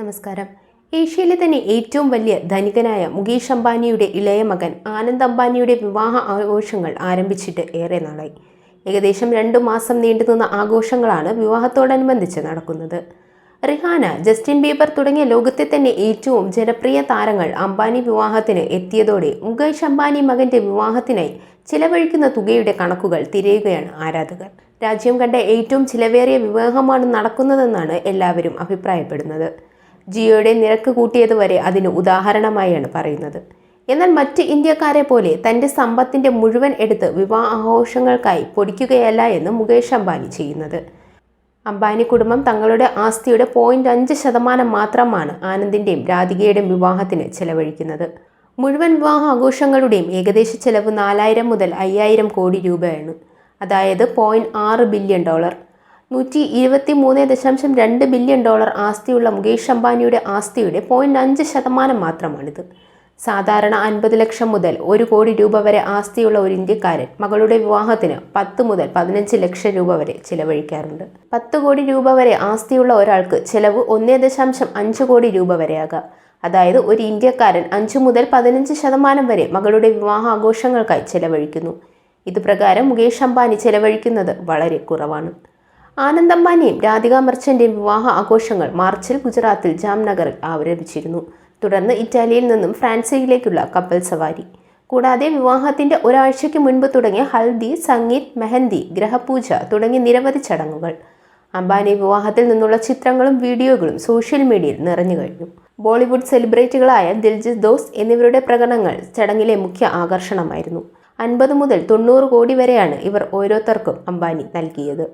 നമസ്കാരം. ഏഷ്യയിലെ തന്നെ ഏറ്റവും വലിയ ധനികനായ മുകേഷ് അംബാനിയുടെ ഇളയ മകൻ ആനന്ദ് അംബാനിയുടെ വിവാഹ ആഘോഷങ്ങൾ ആരംഭിച്ചിട്ട് ഏറെ നാളായി. ഏകദേശം രണ്ടു മാസം നീണ്ടുനിന്ന ആഘോഷങ്ങളാണ് വിവാഹത്തോടനുബന്ധിച്ച് നടക്കുന്നത്. റിഹാന ജസ്റ്റിൻ ബീബർ തുടങ്ങിയ ലോകത്തെ തന്നെ ഏറ്റവും ജനപ്രിയ താരങ്ങൾ അംബാനി വിവാഹത്തിന് എത്തിയതോടെ മുകേഷ് അംബാനി മകന്റെ വിവാഹത്തിനായി ചിലവഴിക്കുന്ന തുകയുടെ കണക്കുകൾ തിരയുകയാണ് ആരാധകർ. രാജ്യം കണ്ട ഏറ്റവും ചിലവേറിയ വിവാഹമാണ് നടക്കുന്നതെന്നാണ് എല്ലാവരും അഭിപ്രായപ്പെടുന്നത്. ജിയോയുടെ നിരക്ക് കൂട്ടിയത് വരെ അതിന് ഉദാഹരണമായാണ് പറയുന്നത്. എന്നാൽ മറ്റ് ഇന്ത്യക്കാരെ പോലെ തന്റെ സമ്പത്തിന്റെ മുഴുവൻ എടുത്ത് വിവാഹാഘോഷങ്ങൾക്കായി പൊടിക്കുകയല്ല എന്ന് മുകേഷ് അംബാനി ചെയ്യുന്നത്. അംബാനി കുടുംബം തങ്ങളുടെ ആസ്തിയുടെ പോയിന്റ് അഞ്ച് ശതമാനം മാത്രമാണ് ആനന്ദിന്റെയും രാധികയുടെയും വിവാഹത്തിന് ചെലവഴിക്കുന്നത്. മുഴുവൻ വിവാഹ ആഘോഷങ്ങളുടെയും ഏകദേശ ചെലവ് നാലായിരം മുതൽ അയ്യായിരം കോടി രൂപയാണ്. അതായത് പോയിന്റ് ആറ് ബില്യൺ ഡോളർ നൂറ്റി ഇരുപത്തി മൂന്ന് ദശാംശം രണ്ട് ബില്യൺ ഡോളർ ആസ്തിയുള്ള മുകേഷ് അംബാനിയുടെ ആസ്തിയുടെ പോയിന്റ് അഞ്ച് ശതമാനം മാത്രമാണിത്. സാധാരണ അൻപത് ലക്ഷം മുതൽ ഒരു കോടി രൂപ വരെ ആസ്തിയുള്ള ഒരു ഇന്ത്യക്കാരൻ മകളുടെ വിവാഹത്തിന് പത്ത് മുതൽ പതിനഞ്ച് ലക്ഷം രൂപ വരെ ചിലവഴിക്കാറുണ്ട്. പത്ത് കോടി രൂപ വരെ ആസ്തിയുള്ള ഒരാൾക്ക് ചിലവ് ഒന്നേ ദശാംശം അഞ്ച് കോടി രൂപ വരെയാകാം. അതായത് ഒരു ഇന്ത്യക്കാരൻ അഞ്ച് മുതൽ പതിനഞ്ച് ശതമാനം വരെ മകളുടെ വിവാഹ ആഘോഷങ്ങൾക്കായി ചിലവഴിക്കുന്നു ഇതുപ്രകാരം മുകേഷ് അംബാനി ചിലവഴിക്കുന്നത് വളരെ കുറവാണ്. ആനന്ദ് അംബാനിയും രാധിക മർച്ചന്റെയും വിവാഹ ആഘോഷങ്ങൾ മാർച്ചിൽ ഗുജറാത്തിൽ ജാംനഗറിൽ ആരംഭിച്ചിരുന്നു. തുടർന്ന് ഇറ്റാലിയിൽ നിന്നും ഫ്രാൻസിലേക്കുള്ള കപ്പൽ സവാരി. കൂടാതെ വിവാഹത്തിന്റെ ഒരാഴ്ചയ്ക്ക് മുൻപ് തുടങ്ങിയ ഹൽദി സംഗീത് മെഹന്തി ഗ്രഹപൂജ തുടങ്ങി നിരവധി ചടങ്ങുകൾ. അംബാനി വിവാഹത്തിൽ നിന്നുള്ള ചിത്രങ്ങളും വീഡിയോകളും സോഷ്യൽ മീഡിയയിൽ നിറഞ്ഞു കഴിഞ്ഞു. ബോളിവുഡ് സെലിബ്രിറ്റികളായ ദിൽജിത് ദോസ് എന്നിവരുടെ പ്രകടനങ്ങൾ ചടങ്ങിലെ മുഖ്യ ആകർഷണമായിരുന്നു. അൻപത് മുതൽ തൊണ്ണൂറ് കോടി വരെയാണ് ഇവർ ഓരോരുത്തർക്കും അംബാനി നൽകിയത്.